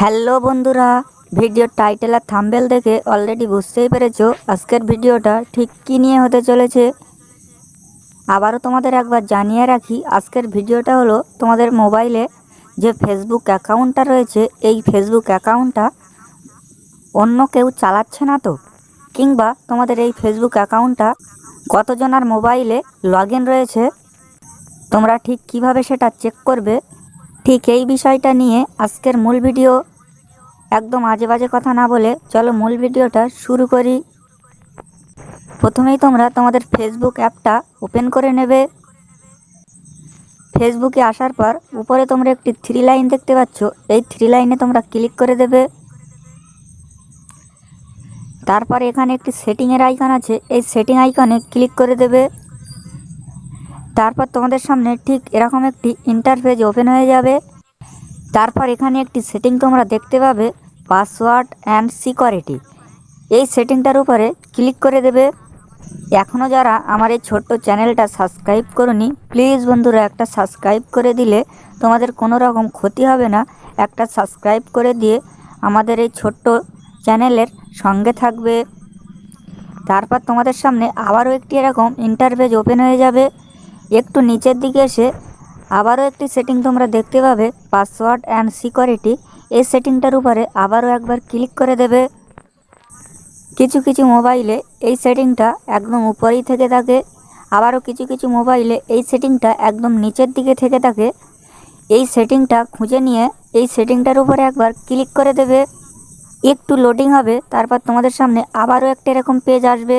Hello বন্ধুরা, ভিডিওর title আর থাম্বেল দেখে অলরেডি বুঝতেই পেরেছ আজকের ভিডিওটা ঠিক কী নিয়ে হতে চলেছে। আবারও তোমাদের একবার জানিয়ে রাখি, আজকের ভিডিওটা হলো তোমাদের মোবাইলে যে ফেসবুক অ্যাকাউন্টটা রয়েছে, এই ফেসবুক অ্যাকাউন্টটা অন্য কেউ চালাচ্ছে না তো? কিংবা তোমাদের এই ফেসবুক অ্যাকাউন্টটা কতজনার মোবাইলে লগ রয়েছে? তোমরা ঠিক কীভাবে সেটা চেক করবে? ঠিক এই বিষয়টা নিয়ে আজকের মূল ভিডিও একদম আজে বাজে কথা না বলে চলো মূল ভিডিওটা শুরু করি। প্রথমেই তোমরা তোমাদের ফেসবুক অ্যাপটা ওপেন করে নেবে। ফেসবুকে আসার পর উপরে তোমরা একটি থ্রি লাইন দেখতে পাচ্ছ। এই থ্রি লাইনে তোমরা ক্লিক করে দেবে। তারপর এখানে একটি সেটিংয়ের আইকন আছে। এই সেটিং আইকনে ক্লিক করে দেবে। তারপর তোমাদের সামনে ঠিক এরকম একটি ইন্টারফেস ওপেন হয়ে যাবে। তারপর এখানে একটি সেটিং তোমরা দেখতে পাবে পাসওয়ার্ড অ্যান্ড সিকিউরিটি এই সেটিংটার উপরে ক্লিক করে দেবে। এখনও যারা আমার এই ছোট্ট চ্যানেলটা সাবস্ক্রাইব করনি প্লিজ বন্ধুরা একটা সাবস্ক্রাইব করে দিলে তোমাদের কোনো রকম ক্ষতি হবে না। একটা সাবস্ক্রাইব করে দিয়ে আমাদের এই ছোট্ট চ্যানেলের সঙ্গে থাকবে। তারপর তোমাদের সামনে আবারও একটি এরকম ইন্টারভেজ ওপেন হয়ে যাবে। একটু নিচের দিকে এসে আবারও একটি সেটিং তোমরা দেখতে পাবে পাসওয়ার্ড অ্যান্ড সিকিউরিটি এই সেটিংটার উপরে আবারও একবার ক্লিক করে দেবে। কিছু কিছু মোবাইলে এই সেটিংটা একদম উপরেই থেকে থাকে। আবারও কিছু কিছু মোবাইলে এই সেটিংটা একদম নিচের দিকে থেকে থাকে। এই সেটিংটা খুঁজে নিয়ে এই সেটিংটার উপরে একবার ক্লিক করে দেবে। একটু লোডিং হবে, তারপর তোমাদের সামনে আবারও একটা এরকম পেজ আসবে।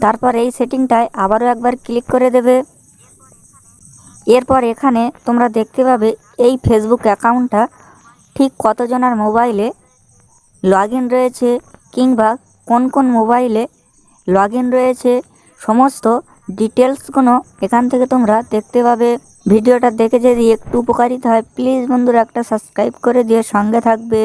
তারপর এই সেটিংটায় আবারও একবার ক্লিক করে দেবে। এরপর এখানে তোমরা দেখতে পাবে এই ফেসবুক অ্যাকাউন্টটা ঠিক কতজনার মোবাইলে লগ রয়েছে কিংবা কোন কোন মোবাইলে লগ রয়েছে, সমস্ত ডিটেলসগুলো এখান থেকে তোমরা দেখতে পাবে। ভিডিওটা দেখে যদি একটু উপকারিতা হয়, প্লিজ বন্ধুরা একটা সাবস্ক্রাইব করে দিয়ে সঙ্গে থাকবে।